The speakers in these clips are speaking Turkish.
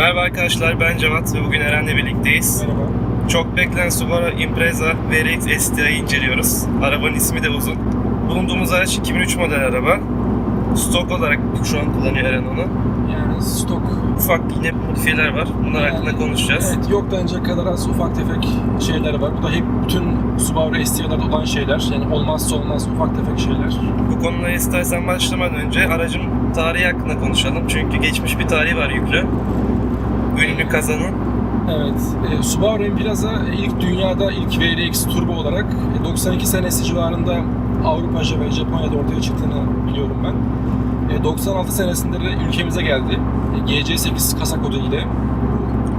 Merhaba arkadaşlar ben Cevat ve bugün Eren'le birlikteyiz. Merhaba. Çok beklenen Subaru Impreza VRX STI'yi inceliyoruz. Arabanın ismi de uzun. Bulunduğumuz araç 2003 model araba. Stok olarak şu an kullanıyor Eren onu. Yani stok. Ufak yine modifiyeler var. Bunlar Yani, hakkında konuşacağız. Evet yok denecek kadar az ufak tefek şeyler var. Bu da hep bütün Subaru ST'lerde olan şeyler. Yani olmazsa olmaz ufak tefek şeyler. Bu konulara istersen başlamadan önce aracın tarihi hakkında konuşalım. Çünkü geçmiş bir tarihi var yüklü. Ünlü kazanın. Evet. E, Subaru Impreza ilk dünyada ilk VRX turbo olarak e, 92 senesi civarında Avrupa ve Japonya'da ortaya çıktığını biliyorum ben. E, 96 senesinde de ülkemize geldi. E, GC8 kasa kodu ile.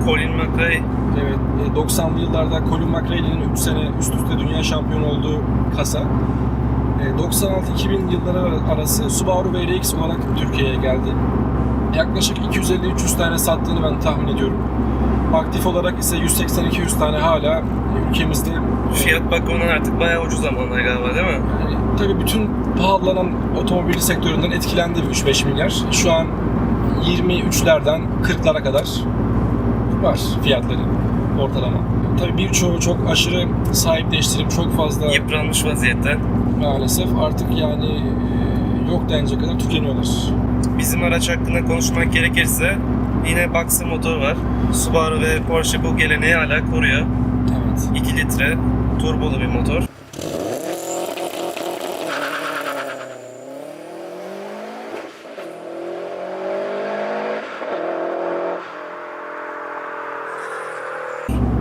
Colin McRae Evet, e, 90'lı yıllarda Colin McRae'nin 3 sene üst üste dünya şampiyonu olduğu kasa. E, 96-2000 yılları arası Subaru VRX olarak Türkiye'ye geldi. Yaklaşık 250-300 tane sattığını ben tahmin ediyorum. Aktif olarak ise 180-200 tane hala ülkemizde. fiyat bakımından artık bayağı ucuz zamanlar galiba değil mi? Yani, tabii bütün pahalanan otomobil sektöründen etkilendi 3-5 milyar. Şu an 23'lerden 40'lara kadar var fiyatları ortalama. Tabii birçoğu çok aşırı sahipleştirip çok fazla Yıpranmış vaziyette. maalesef artık yani e, yok denecek kadar tükeniyorlar. Bizim araç hakkında konuşmak gerekirse yine Boxer motor var. Subaru ve Porsche bu geleneği hala koruyor. Evet. 2 litre turbolu bir motor.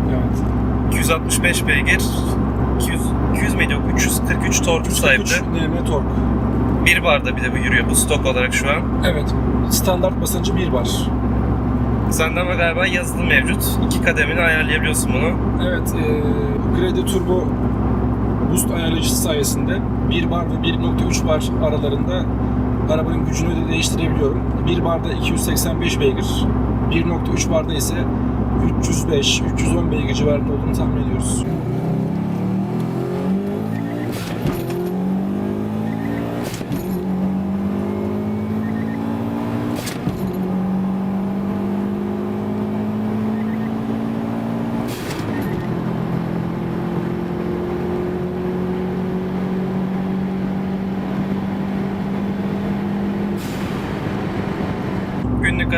Evet. 265 beygir, 200, 200 miydi yok 343 torku sahipti. 3 Nm tork. Bir barda bir de bu yürüyor bu stok olarak şu an. Evet. Standart basıncı 1 bar. Sende ama galiba yazılım mevcut. İki kademini ayarlayabiliyorsun bunu. Evet. E, Grade Turbo boost ayarlayıcısı sayesinde 1 bar ve 1.3 bar aralarında arabanın gücünü de değiştirebiliyorum. 1 barda 285 beygir, 1.3 barda ise 305-310 beygir civarında olduğunu tahmin ediyoruz.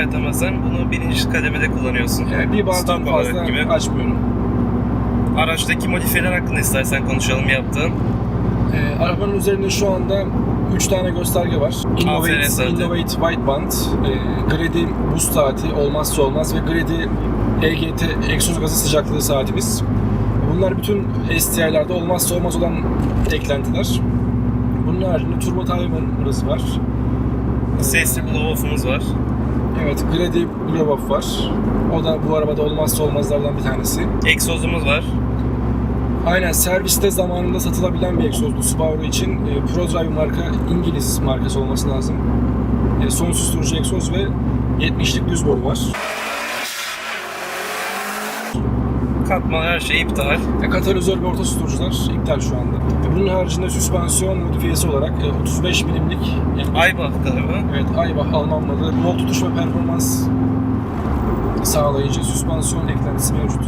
Haritamasın bunu birinci kademede kullanıyorsun. Yani bir olarak fazla gibi. açmıyorum. Araçtaki modifiyeler hakkında istersen konuşalım yaptığın. Ee, arabanın üzerinde şu anda 3 tane gösterge var. Innovate. Innovate White Band, e, Grady boost saati olmazsa olmaz ve Grady EGT egzoz gazı sıcaklığı saatimiz. Bunlar bütün STI'lerde olmazsa olmaz olan eklentiler. Bunun haricinde turbo timer'ımız var. Sesli blow-off'umuz var. Evet, Grady Blow-Off var. O da bu arabada olmazsa olmazlardan bir tanesi. Egzozumuz var. Aynen serviste zamanında satılabilen bir egzozdu Subaru için. E, ProDrive marka İngiliz markası olması lazım. E, son susturucu egzoz ve 70'lik düz boru var. Katma her şey iptal. E, katalizör ve orta susturucular iptal şu anda. E, bunun haricinde süspansiyon modifiyesi olarak e, 35 milimlik yani, Aybach galiba. evet Aybach Alman malı yol tutuş ve performans sağlayıcı süspansiyon eklentisi mevcut.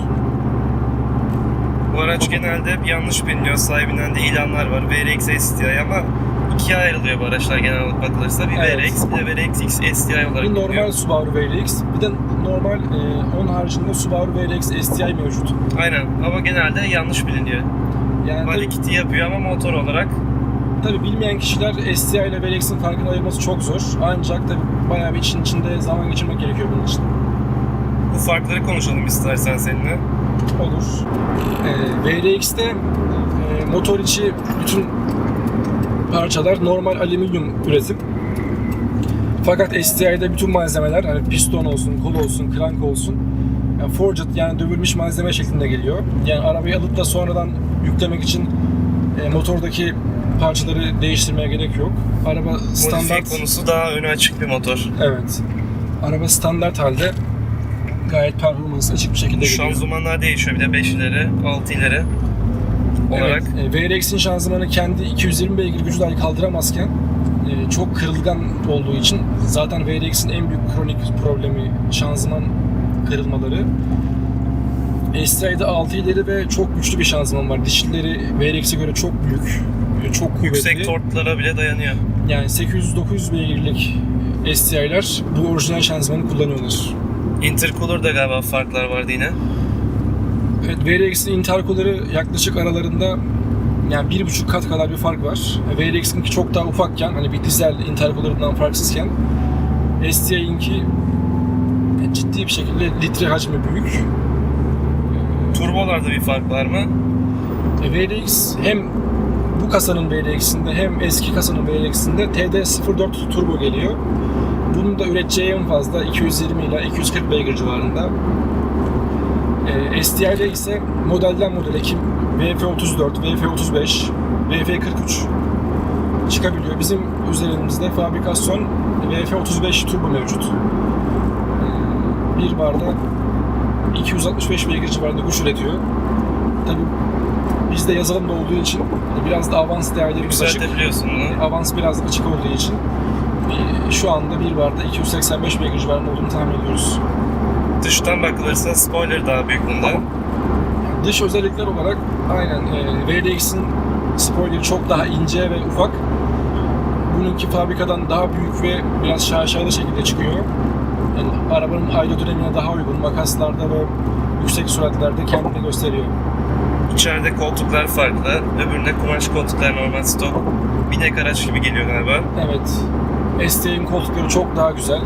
Bu araç genelde hep yanlış biliniyor. Sahibinden de ilanlar var. VRX STI ama ikiye ayrılıyor bu araçlar genel olarak bakılırsa. Bir Evet. VRX bir de VRX X STI olarak Bir normal Subaru VRX, bir de normal e, onun haricinde Subaru VRX STI mevcut. Aynen ama genelde yanlış biliniyor. Yani Body kit'i yapıyor ama motor olarak Tabi bilmeyen kişiler STI ile VRX'in farkını ayırması çok zor. Ancak tabi bayağı bir için içinde zaman geçirmek gerekiyor bunun için. bu farkları konuşalım istersen seninle. Olur. Ee, VRX'te e, motor içi bütün parçalar normal alüminyum üretim. Fakat STI'de bütün malzemeler hani piston olsun, kol olsun, krank olsun yani forged yani dövülmüş malzeme şeklinde geliyor. Yani arabayı alıp da sonradan yüklemek için e, motordaki parçaları değiştirmeye gerek yok. Araba Modifiye standart konusu daha öne açık bir motor. Evet. Araba standart halde gayet performans açık bir şekilde geliyor. Şanzımanlar değişiyor bir de 5 ileri, 6 ileri olarak. Evet, e, VRX'in şanzımanı kendi 220 beygir gücü dahi kaldıramazken e, çok kırılgan olduğu için zaten VRX'in en büyük kronik problemi şanzıman kırılmaları. STI'de 6 ileri ve çok güçlü bir şanzıman var. Dişlileri VRX'e göre çok büyük, çok kuvvetli. Yüksek torklara bile dayanıyor. Yani 800-900 beygirlik STI'ler bu orijinal şanzımanı kullanıyorlar. Intercooler'da galiba farklar vardı yine. Evet, VRX'in intercooler'ı yaklaşık aralarında yani bir buçuk kat kadar bir fark var. VRX'inki çok daha ufakken, hani bir dizel intercooler'ından farksızken STI'ninki ciddi bir şekilde litre hacmi büyük. Turbolarda bir fark var mı? E, VRX hem bu kasanın VRX'inde hem eski kasanın VRX'inde TD04 turbo geliyor. Bunun da üreteceği en fazla 220 ile 240 beygir civarında. E, STI'de ise modelden modele kim VF34, VF35, VF43 çıkabiliyor. Bizim üzerimizde fabrikasyon VF35 turbo mevcut. E, bir barda 265 beygir civarında güç üretiyor. Tabii bizde yazılım da olduğu için biraz da avans değerlerimiz açık. Yükseltebiliyorsun bunu. Avans biraz açık olduğu için e, şu anda bir barda 285 beygir civarında olduğunu tahmin ediyoruz. Dıştan bakılırsa spoiler daha büyük bunda. Dış özellikler olarak aynen e, VDX'in spoilerı çok daha ince ve ufak. Bununki fabrikadan daha büyük ve biraz şaşalı şekilde çıkıyor. Yani arabanın aerodinamiğine daha uygun makaslarda ve yüksek süratlerde kendini gösteriyor. İçeride koltuklar farklı. Öbüründe kumaş koltuklar normal stok. Binek araç gibi geliyor galiba. Evet. ST'nin koltukları çok daha güzel.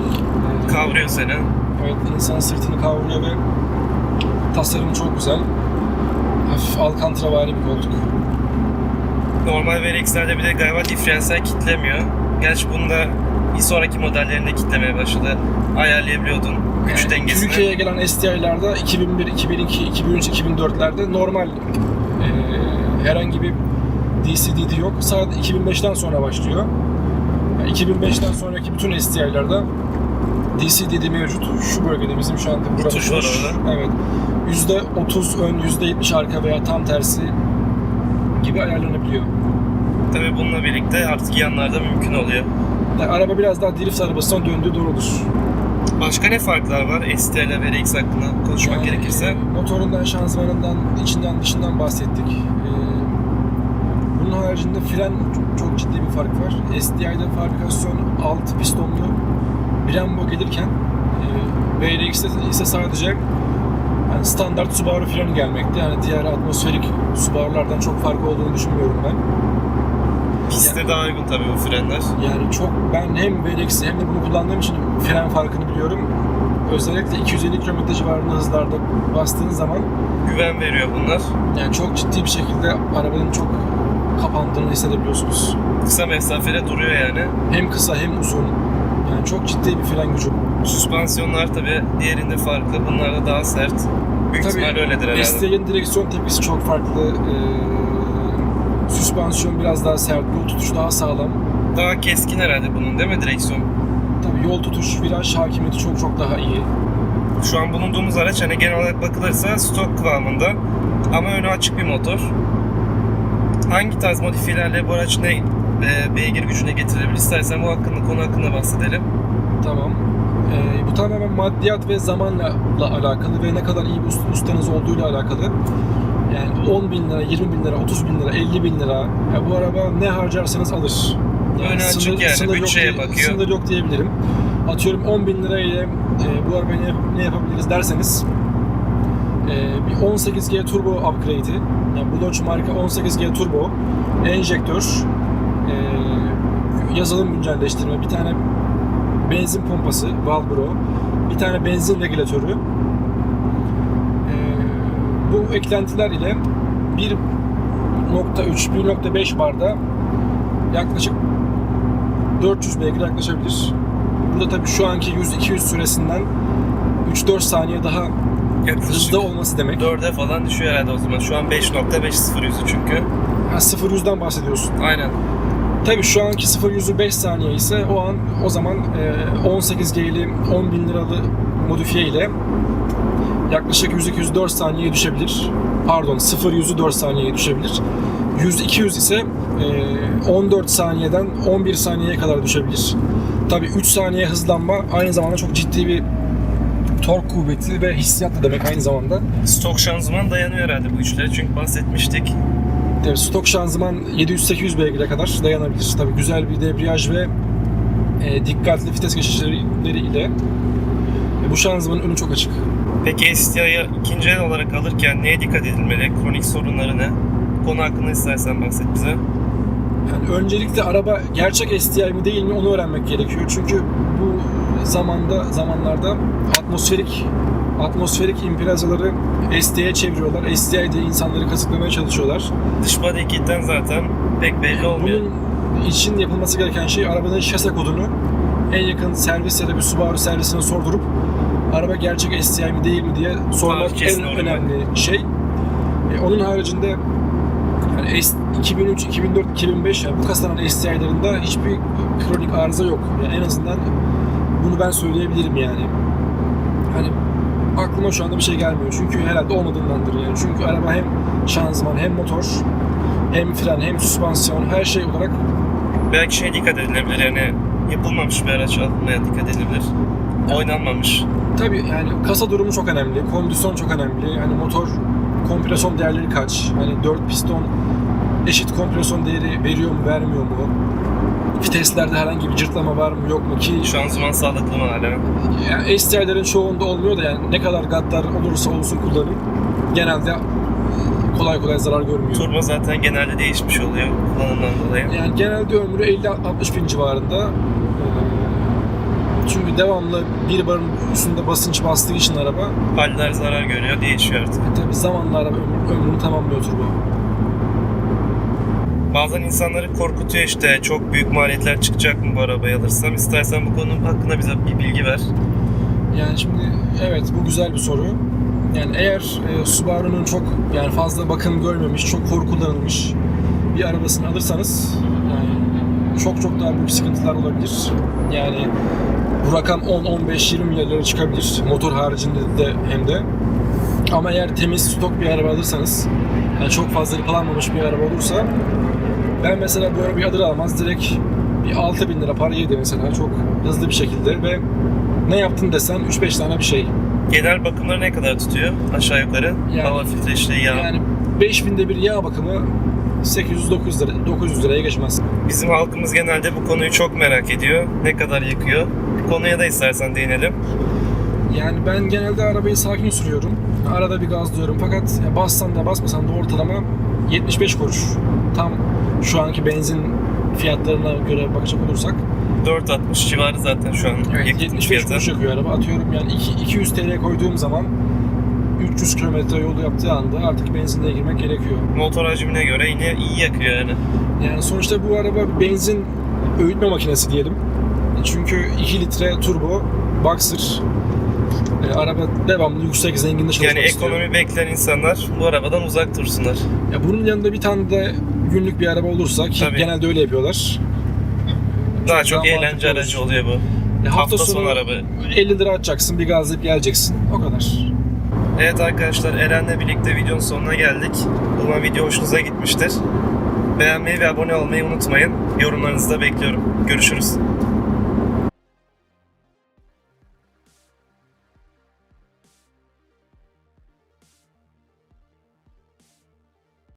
Kavruyor seni. Evet, insanın sırtını kavruyor ve tasarımı çok güzel. Hafif alkantravari bir koltuk. Normal VRX'lerde bir de galiba diferansiyel kitlemiyor. Gerçi bunda bir sonraki modellerinde kitlemeye başladı. Ayarlayabiliyordun güç Yani dengesini. Türkiye'ye gelen STI'larda 2001, 2002, 2003, 2004'lerde normal e, herhangi bir DCDD yok. Sadece 2005'ten sonra başlıyor. Yani 2005'ten sonraki bütün STI'larda DCDD mevcut. Şu bölgede bizim şu anda burada. tuş var orada. Evet. %30 ön, %70 arka veya tam tersi gibi ayarlanabiliyor. Tabii bununla birlikte artık yanlarda mümkün oluyor. Yani araba biraz daha drift arabasına döndüğü doğrudur. Başka ne farklar var ST ile VRX hakkında konuşmak Yani, gerekirse? Motorundan, şanzımanından, içinden dışından bahsettik. E, Bunun haricinde fren çok, çok ciddi bir fark var. STI'de fabrikasyon alt pistonlu Brembo gelirken e, VRX'te ise sadece yani standart Subaru freni gelmekte. Yani diğer atmosferik Subaru'lardan çok farkı olduğunu düşünmüyorum ben. Piste daha uygun tabii bu frenler. Yani çok ben hem VRX'i hem de bunu kullandığım için fren farkını biliyorum. Özellikle 250 km civarında hızlarda bastığın zaman Güven veriyor bunlar. yani çok ciddi bir şekilde arabanın çok kapandığını hissedebiliyorsunuz. Kısa mesafede duruyor yani. Hem kısa hem uzun. Yani çok ciddi bir fren gücü. Süspansiyonlar tabii diğerinde farklı. Bunlar da daha sert. Büyük Tabii, ihtimalle öyledir herhalde. ST'nin direksiyon tepkisi çok farklı. Ee, süspansiyon biraz daha sert, yol tutuşu daha sağlam. Daha keskin herhalde bunun değil mi direksiyon? Tabii yol tutuş, viraj hakimiyeti çok çok daha iyi. Şu an bulunduğumuz araç hani genel olarak bakılırsa stok kıvamında ama önü açık bir motor. Hangi tarz modifiyelerle bu araç ne e, beygir gücüne getirebilir istersen bu hakkında konu hakkında bahsedelim. Tamam. Ee, bu tamamen maddiyat ve zamanla la alakalı ve ne kadar iyi bir ust- ustanız olduğuyla alakalı. Yani 10 bin lira, 20 bin lira, 30 bin lira, 50 bin lira. Ya bu araba ne harcarsanız alır. Önü açık yani, bütçeye yok, diye- bakıyor. Sınır yok diyebilirim. Atıyorum 10 bin lira ile e, bu arabayı ne, ne yapabiliriz derseniz e, bir 18G turbo upgrade'i yani Bluetooth marka 18G turbo enjektör yazılım güncelleştirme bir tane benzin pompası Valbro bir tane benzin regülatörü e, bu eklentiler ile 1.3 1.5 barda yaklaşık 400 beygir yaklaşabilir. Burada tabii şu anki 100-200 süresinden 3-4 saniye daha Yaklaşık hızlı olması demek. 4'e falan düşüyor herhalde o zaman. Şu an 5.5 yüzü çünkü. Ha, 0-100'den bahsediyorsun. Aynen. Tabii şu anki 0-100'ü 5 saniye ise o an o zaman e, 18G'li 10 bin liralı modifiye ile yaklaşık 100-204 saniyeye düşebilir. Pardon 0-100'ü 4 saniyeye düşebilir. 100-200 ise e, 14 saniyeden 11 saniyeye kadar düşebilir. Tabii 3 saniye hızlanma aynı zamanda çok ciddi bir tork kuvveti ve hissiyat da demek aynı zamanda. Stok şanzıman dayanıyor herhalde bu güçlere çünkü bahsetmiştik. Tabii stok şanzıman 700-800 beygire kadar dayanabilir. Tabii güzel bir debriyaj ve e, dikkatli vites geçişleri ile e, bu şanzımanın önü çok açık. Peki STI'yi ikinci el olarak alırken neye dikkat edilmeli? Kronik sorunları ne? Konu hakkında istersen bahset bize. Yani öncelikle araba gerçek STI mi değil mi onu öğrenmek gerekiyor. Çünkü bu zamanda zamanlarda atmosferik atmosferik impilazaları STI'ye çeviriyorlar. STI'de insanları kazıklamaya çalışıyorlar. Dış body kitten zaten pek belli olmuyor. Bunun için yapılması gereken şey arabanın şase kodunu en yakın servis ya da bir Subaru servisine sordurup araba gerçek STI mi değil mi diye sormak en olur önemli şey. E, onun haricinde yani S- 2003, 2004, 2005 yani bu kasaların STI'lerinde hiçbir kronik arıza yok. Yani en azından bunu ben söyleyebilirim yani. Hani aklıma şu anda bir şey gelmiyor. Çünkü herhalde olmadığındandır yani. Çünkü araba hem şanzıman hem motor hem fren hem süspansiyon her şey olarak Belki şey dikkat edilebilir yani yapılmamış bir araç almaya dikkat edilebilir. Oynanmamış. tabii yani kasa durumu çok önemli, kondisyon çok önemli. Yani motor kompresyon değerleri kaç? Hani 4 piston eşit kompresyon değeri veriyor mu, vermiyor mu? Viteslerde herhangi bir cırtlama var mı, yok mu ki? Şanzıman sağlıklı hala? Yani STI'lerin çoğunda olmuyor da yani ne kadar gaddar olursa olsun kullanım genelde kolay kolay zarar görmüyor. Turbo zaten genelde değişmiş oluyor kullanımdan dolayı. Yani genelde ömrü 50-60 bin civarında. Ee, Çünkü devamlı bir barın üstünde basınç bastığı için araba Haller zarar görüyor, değişiyor artık. e, tabi zamanla araba ömrü- ömrünü tamamlıyor turbo. Bazen insanları korkutuyor işte çok büyük maliyetler çıkacak mı bu arabayı alırsam. İstersen bu konu hakkında bize bir bilgi ver. Yani şimdi evet bu güzel bir soru. Yani eğer e, Subaru'nun çok yani fazla bakım görmemiş, çok hor kullanılmış bir arabasını alırsanız yani çok çok daha büyük sıkıntılar olabilir. Yani bu rakam 10, 15, 20 milyarlara çıkabilir. Motor haricinde de hem de. Ama eğer temiz stok bir araba alırsanız yani çok fazla yıpranmamış bir araba olursa ben mesela bu arabayı alır almaz direkt bir 6000 bin lira para yedi mesela çok hızlı bir şekilde ve ne yaptın desen 3-5 tane bir şey. Genel bakımları ne kadar tutuyor aşağı yukarı? Yani- Hava filtre işte yağ. Yani 5000'de bir yağ bakımı 800-900 lira, 900 liraya geçmez. Bizim halkımız genelde bu konuyu çok merak ediyor. Ne kadar yakıyor? Bu konuya da istersen değinelim. Yani ben genelde arabayı sakin sürüyorum. Arada bir gazlıyorum fakat bassan da basmasan da ortalama 75 kuruş. Tam şu anki benzin fiyatlarına göre bakacak olursak 4.60 civarı zaten şu an yakıt 75 fiyatı. kuruş yakıyor araba. Atıyorum yani iki- 200 TL koyduğum zaman 300 kilometre yolu yaptığı anda artık benzinliğe girmek gerekiyor. Motor hacmine göre yine iyi yakıyor yani. Yani sonuçta bu araba benzin öğütme makinesi diyelim. Çünkü 2 litre turbo, boxer. E, araba devamlı yüksek zenginde çalışmak Yani istiyor. ekonomi bekleyen insanlar bu arabadan uzak dursunlar. Ya bunun yanında bir tane de günlük bir araba olursa ki Tabii. genelde öyle yapıyorlar. Daha çok eğlence aracı oluyor bu. E, Hafta sonu araba. 50 lira atacaksın, bir gazlayıp geleceksin. O kadar. Evet arkadaşlar Eren'le birlikte videonun sonuna geldik. Umarım video hoşunuza gitmiştir. Beğenmeyi ve abone olmayı unutmayın. Yorumlarınızı da bekliyorum. Görüşürüz.